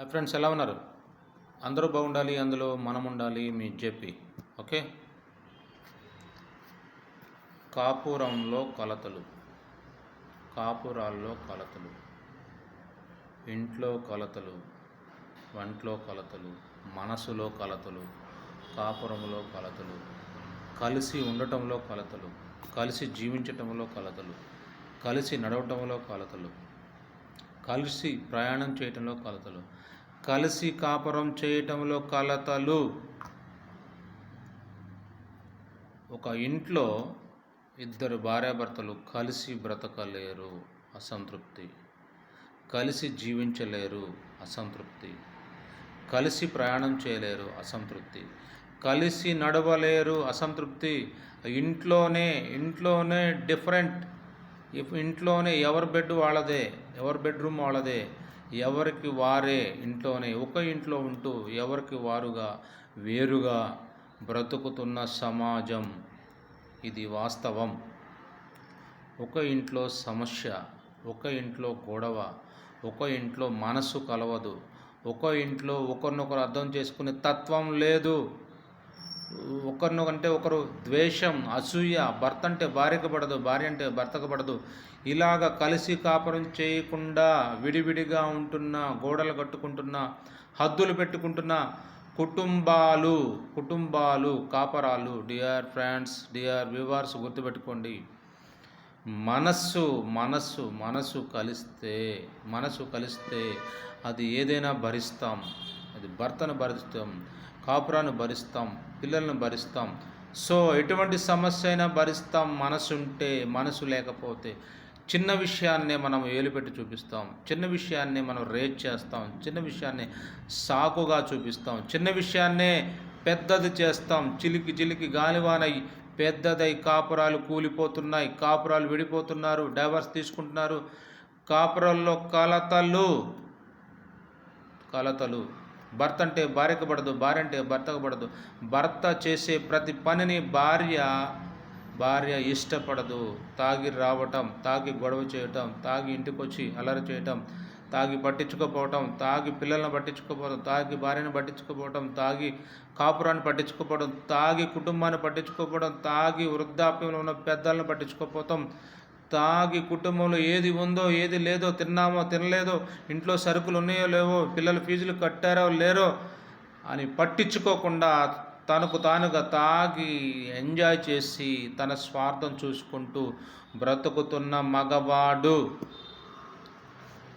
Hi friends ఎలా ఉన్నారు? అందరూ బాగుండాలి అందులో మనం ఉండాలి మీ చెప్పి ఓకే? కాపురంలో కొలతలు. కాపురాల్లో కొలతలు. ఇంట్లో కొలతలు వంట్లో కొలతలు మనసులో కొలతలు కాపురంలో కొలతలు కలిసి ఉండటంలో కొలతలు కలిసి జీవించటంలో కొలతలు కలిసి నడవటంలో కొలతలు కలిసి ప్రయాణం చేయటంలో కలతలు. కలిసి కాపురం చేయటంలో కలతలు. ఒక ఇంట్లో ఇద్దరు భార్యాభర్తలు కలిసి బ్రతకలేరు అసంతృప్తి. కలిసి జీవించలేరు అసంతృప్తి. కలిసి ప్రయాణం చేయలేరు అసంతృప్తి. కలిసి నడవలేరు అసంతృప్తి. ఇంట్లోనే ఇంట్లోనే డిఫరెంట్ ఇంట్లోనే ఎవరి బెడ్ వాళ్ళదే ఎవరి బెడ్రూమ్ వాళ్ళదే ఎవరికి వారే ఇంట్లోనే ఒక ఇంట్లో ఉంటూ ఎవరికి వారుగా వేరుగా బ్రతుకుతున్న సమాజం. ఇది వాస్తవం. ఒక ఇంట్లో సమస్య ఒక ఇంట్లో గొడవ ఒక ఇంట్లో మనసు కలవదు ఒక ఇంట్లో ఒకరినొకరు అర్థం చేసుకునే తత్వం లేదు. ఒకరినొకంటే ఒకరు ద్వేషం అసూయ భర్త అంటే భార్యకు పడదు భార్య అంటే భర్తకు పడదు ఇలాగ కలిసి కాపురం చేయకుండా విడివిడిగా ఉంటున్న గోడలు కట్టుకుంటున్న హద్దులు పెట్టుకుంటున్న కుటుంబాలు కుటుంబాలు కాపరాలు డియర్ ఫ్రెండ్స్ డియర్ వ్యూవర్స్ గుర్తుపెట్టుకోండి. మనస్సు మనస్సు మనస్సు కలిస్తే మనసు కలిస్తే అది ఏదైనా భరిస్తాం. అది భర్తను భరిస్తాం. కాపురాన్ని భరిస్తాం పిల్లలను భరిస్తాం. సో ఎటువంటి సమస్య అయినా భరిస్తాం మనసు ఉంటే మనసు లేకపోతే. చిన్న విషయాన్నే మనం ఏలుపెట్టి చూపిస్తాం చిన్న విషయాన్నే మనం రేట్ చేస్తాం చిన్న విషయాన్ని సాకుగా చూపిస్తాం చిన్న విషయాన్నే పెద్దది చేస్తాం. చిలికి చిలికి గాలివానై పెద్దదై కాపురాలు కూలిపోతున్నాయి కాపురాలు విడిపోతున్నారు డైవర్స్ తీసుకుంటున్నారు. కాపురాల్లో కలతలు కలతలు. భర్త అంటే భార్యకు పడదు భార్య అంటే భర్తకు పడదు. భర్త చేసే ప్రతి పనిని భార్య భార్య ఇష్టపడదు. తాగి రావటం తాగి గొడవ చేయటం తాగి ఇంటికి వచ్చి అలరి చేయటం తాగి పట్టించుకోపోవటం తాగి పిల్లలను పట్టించుకోపోవడం తాగి భార్యను పట్టించుకోపోవటం తాగి కాపురాన్ని పట్టించుకోపోవడం తాగి కుటుంబాన్ని పట్టించుకోపోవడం తాగి వృద్ధాప్యంలో ఉన్న పెద్దలను పట్టించుకోపోవటం తాగి కుటుంబంలో ఏది ఉందో ఏది లేదో తిన్నామో తినలేదో ఇంట్లో సరుకులు ఉన్నాయో లేవో పిల్లలు ఫీజులు కట్టారో లేరో అని పట్టించుకోకుండా తనకు తానుగా తాగి ఎంజాయ్ చేసి తన స్వార్థం చూసుకుంటూ బ్రతుకుతున్న మగవాడు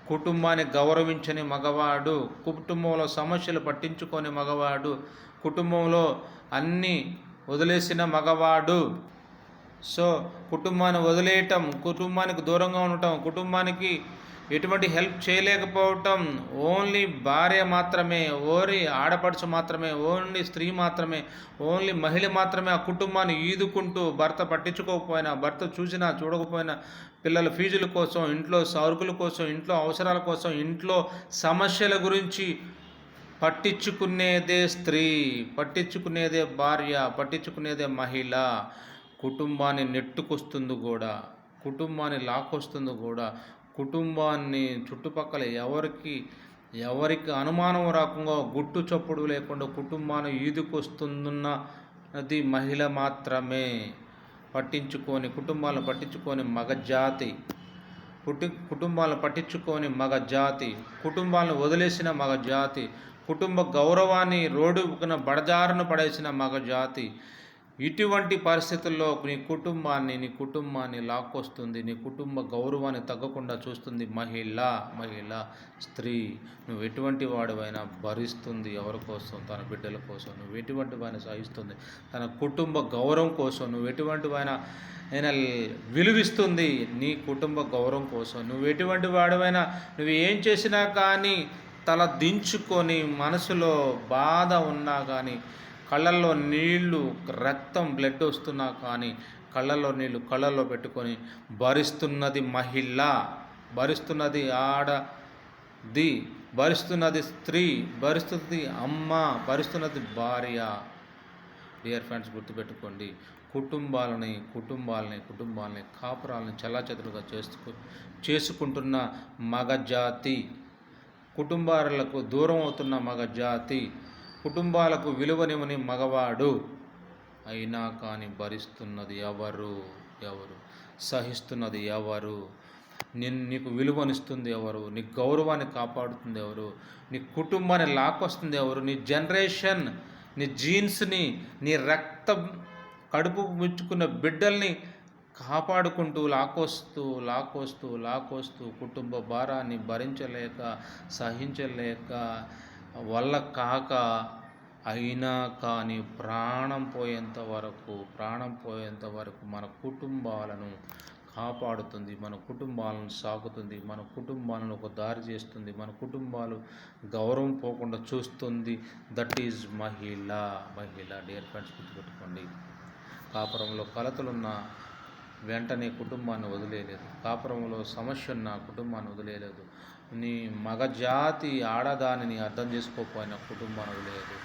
కుటుంబాన్ని గౌరవించని మగవాడు కుటుంబంలో సమస్యలు పట్టించుకొని మగవాడు కుటుంబంలో అన్నీ వదిలేసిన మగవాడు సో కుటుంబాన్ని వదిలేయటం కుటుంబానికి దూరంగా ఉండటం కుటుంబానికి ఎటువంటి హెల్ప్ చేయలేకపోవటం ఓన్లీ భార్య మాత్రమే ఓన్లీ ఆడపడుచు మాత్రమే ఓన్లీ స్త్రీ మాత్రమే ఓన్లీ మహిళ మాత్రమే ఆ కుటుంబాన్ని ఈదుకుంటూ భర్త పట్టించుకోకపోయినా భర్త చూసినా చూడకపోయినా పిల్లల ఫీజుల కోసం ఇంట్లో సరుకుల కోసం ఇంట్లో అవసరాల కోసం ఇంట్లో సమస్యల గురించి పట్టించుకునేదే స్త్రీ పట్టించుకునేదే భార్య పట్టించుకునేదే మహిళ. కుటుంబాన్ని నెట్టుకొస్తుంది కూడా కుటుంబాన్ని లాక్కొస్తుంది కూడా కుటుంబాన్ని చుట్టుపక్కల ఎవరికి ఎవరికి అనుమానం రాకుండా గుట్టు చప్పుడు లేకుండా కుటుంబాన్ని ఈదుకొస్తున్నది మహిళ మాత్రమే. పట్టించుకొని కుటుంబాలను పట్టించుకొని మగ జాతి కుటు కుటుంబాలను పట్టించుకొని మగ జాతి కుటుంబాలను వదిలేసిన మగ జాతి కుటుంబ గౌరవాన్ని రోడ్డున బడజారును పడేసిన మగ జాతి ఇటువంటి పరిస్థితుల్లో నీ కుటుంబాన్ని నీ కుటుంబాన్ని లాక్కొస్తుంది నీ కుటుంబ గౌరవాన్ని తగ్గకుండా చూస్తుంది మహిళ మహిళ స్త్రీ. నువ్వు ఎటువంటి వాడివైనా భరిస్తుంది ఎవరి కోసం? తన బిడ్డల కోసం. నువ్వు ఎటువంటి వాడిని సహిస్తుంది? తన కుటుంబ గౌరవం కోసం. నువ్వు ఎటువంటి వాడిన అయినా విలువిస్తుంది నీ కుటుంబ గౌరవం కోసం. నువ్వు ఎటువంటి వాడివైనా నువ్వు ఏం చేసినా కానీ తల దించుకొని మనసులో బాధ ఉన్నా కానీ కళ్ళల్లో నీళ్ళు రక్తం బ్లడ్ వస్తున్నా కానీ కళ్ళల్లో నీళ్ళు కళ్ళల్లో పెట్టుకొని భరిస్తున్నది మహిళ భరిస్తున్నది ఆడది భరిస్తున్నది స్త్రీ భరిస్తున్నది అమ్మ భరిస్తున్నది భార్య. డియర్ ఫ్రెండ్స్ గుర్తుపెట్టుకోండి కుటుంబాలని కుటుంబాలని కుటుంబాలని కాపురాలని చల్లాచెదురుగా చేసుకు చేసుకుంటున్న మగ జాతి కుటుంబాలకు దూరం అవుతున్న మగ జాతి కుటుంబాలకు విలువనివ్వని మగవాడు అయినా కానీ భరిస్తున్నది ఎవరు? ఎవరు? సహిస్తున్నది ఎవరు? నిన్ నీకు విలువనిస్తుంది ఎవరు? నీ గౌరవాన్ని కాపాడుతుంది ఎవరు? నీ కుటుంబాన్ని లాక్కొస్తుంది ఎవరు? నీ జనరేషన్ నీ జీన్స్ని నీ రక్తం కడుపు ముచ్చుకున్న బిడ్డల్ని కాపాడుకుంటూ లాక్కొస్తూ లాక్కొస్తూ లాక్కొస్తూ కుటుంబ భారాన్ని భరించలేక సహించలేక వల్ల కాక అయినా కానీ ప్రాణం పోయేంత వరకు ప్రాణం పోయేంత వరకు మన కుటుంబాలను కాపాడుతుంది మన కుటుంబాలను సాగుతుంది మన కుటుంబాలను ఒక దారి చేస్తుంది మన కుటుంబాలు గౌరవం పోకుండా చూస్తుంది. దట్ ఈజ్ మహిళ. మహిళ డియర్ ఫ్రెండ్స్ గుర్తుపెట్టుకోండి. కాపురంలో కలతలున్న వెంటనే కుటుంబాన్ని వదిలేయలేదు. కాపురంలో సమస్య ఉన్న కుటుంబాన్ని వదిలేయలేదు. నీ మగజాతి ఆడదానిని అర్థం చేసుకోకపోయినా కుటుంబాన్ని వదిలేదు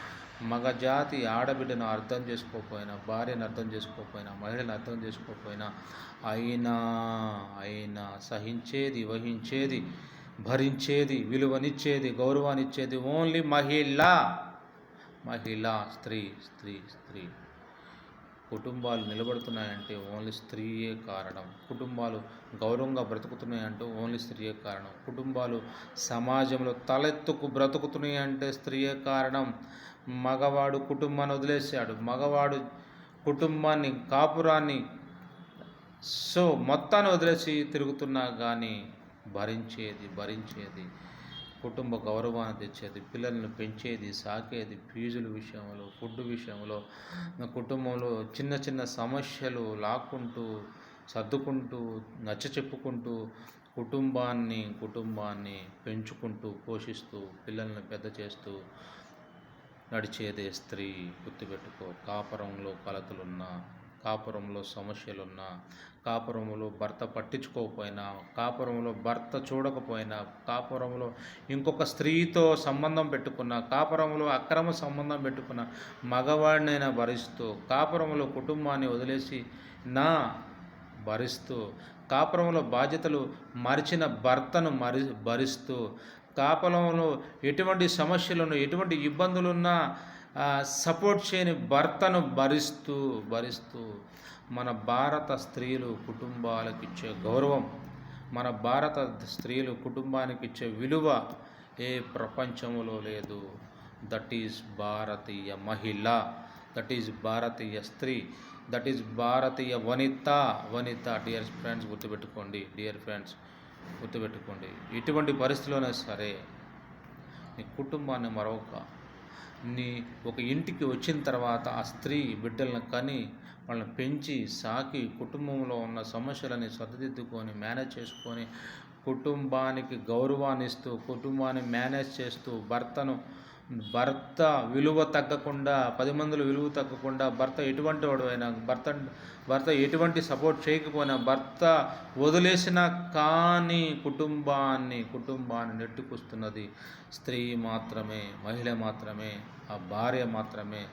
మగజాతి ఆడబిడ్డను అర్థం చేసుకోకపోయినా భార్యను అర్థం చేసుకోకపోయినా మహిళను అర్థం చేసుకోకపోయినా అయినా అయినా సహించేది వహించేది భరించేది విలువనిచ్చేది గౌరవాన్నిచ్చేది ఓన్లీ మహిళ. మహిళ స్త్రీ స్త్రీ స్త్రీ. కుటుంబాలు నిలబడుతున్నాయంటే ఓన్లీ స్త్రీయే కారణం. కుటుంబాలు గౌరవంగా బ్రతుకుతున్నాయంటే ఓన్లీ స్త్రీయే కారణం. కుటుంబాలు సమాజంలో తలెత్తుకు బ్రతుకుతున్నాయి అంటే స్త్రీయే కారణం. మగవాడు కుటుంబాన్ని వదిలేశాడు. మగవాడు కుటుంబాన్ని కాపురాన్ని సో మొత్తాన్ని వదిలేసి తిరుగుతున్నా కానీ భరించేది భరించేది కుటుంబ గౌరవాన్ని తెచ్చేది పిల్లల్ని పెంచేది సాకేది ఫీజుల విషయంలో ఫుడ్ విషయంలో కుటుంబంలో చిన్న చిన్న సమస్యలు లాక్కుంటూ సర్దుకుంటూ నచ్చ చెప్పుకుంటూ కుటుంబాన్ని కుటుంబాన్ని పెంచుకుంటూ పోషిస్తూ పిల్లల్ని పెద్ద చేస్తూ నడిచేదే స్త్రీ గుర్తుపెట్టుకో. కాపురంలో కలతలున్నా కాపురంలో సమస్యలున్నా కాపురంలో భర్త పట్టించుకోకపోయినా కాపురంలో భర్త చూడకపోయినా కాపురంలో ఇంకొక స్త్రీతో సంబంధం పెట్టుకున్న కాపురంలో అక్రమ సంబంధం పెట్టుకున్న మగవాడినైనా భరిస్తూ కాపురంలో కుటుంబాన్ని వదిలేసి నా భరిస్తూ కాపురంలో బాధ్యతలు మరిచిన భర్తను మరి భరిస్తూ కాపురంలో ఎటువంటి సమస్యలను ఎటువంటి ఇబ్బందులున్నా సపోర్ట్ చేయని భర్తను భరిస్తూ భరిస్తూ మన భారత స్త్రీలు కుటుంబాలకు ఇచ్చే గౌరవం మన భారత స్త్రీలు కుటుంబానికి ఇచ్చే విలువ ఏ ప్రపంచంలో లేదు. దట్ ఈజ్ భారతీయ మహిళ దట్ ఈజ్ భారతీయ స్త్రీ దట్ ఈజ్ భారతీయ వనిత వనిత డియర్ ఫ్రెండ్స్ గుర్తుపెట్టుకోండి డియర్ ఫ్రెండ్స్ గుర్తుపెట్టుకోండి. ఎటువంటి పరిస్థితిలోనే సరే నీ కుటుంబాన్ని మరొక నీ ఒక ఇంటికి వచ్చిన తర్వాత ఆ స్త్రీ బిడ్డలను కని వాళ్ళని పెంచి సాకి కుటుంబంలో ఉన్న సమస్యలని సర్దిద్దుకొని మేనేజ్ చేసుకొని కుటుంబానికి గౌరవాన్నిస్తూ కుటుంబాన్ని మేనేజ్ చేస్తూ భర్తను భర్త విలువ తగ్గకుండా పది మందుల విలువ తగ్గకుండా భర్త ఎటువంటి వాడు అయినా భర్త భర్త ఎటువంటి సపోర్ట్ చేయకపోయినా భర్త వదిలేసిన కానీ కుటుంబాన్ని కుటుంబాన్ని నెట్టుకొస్తున్నది స్త్రీ మాత్రమే మహిళ మాత్రమే ఆ భార్య మాత్రమే.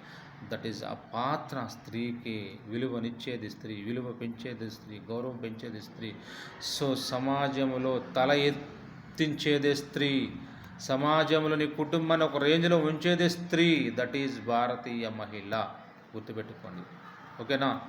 దట్ ఈస్ ఆ పాత్ర స్త్రీకి విలువనిచ్చేది స్త్రీ విలువ పెంచేది స్త్రీ గౌరవం పెంచేది స్త్రీ. సో సమాజంలో తల ఎత్తించేదే స్త్రీ. సమాజంలో నీ కుటుంబాన్ని ఒక రేంజ్లో ఉంచేది స్త్రీ. దట్ ఈజ్ భారతీయ మహిళ. గుర్తుపెట్టుకోండి. ఓకేనా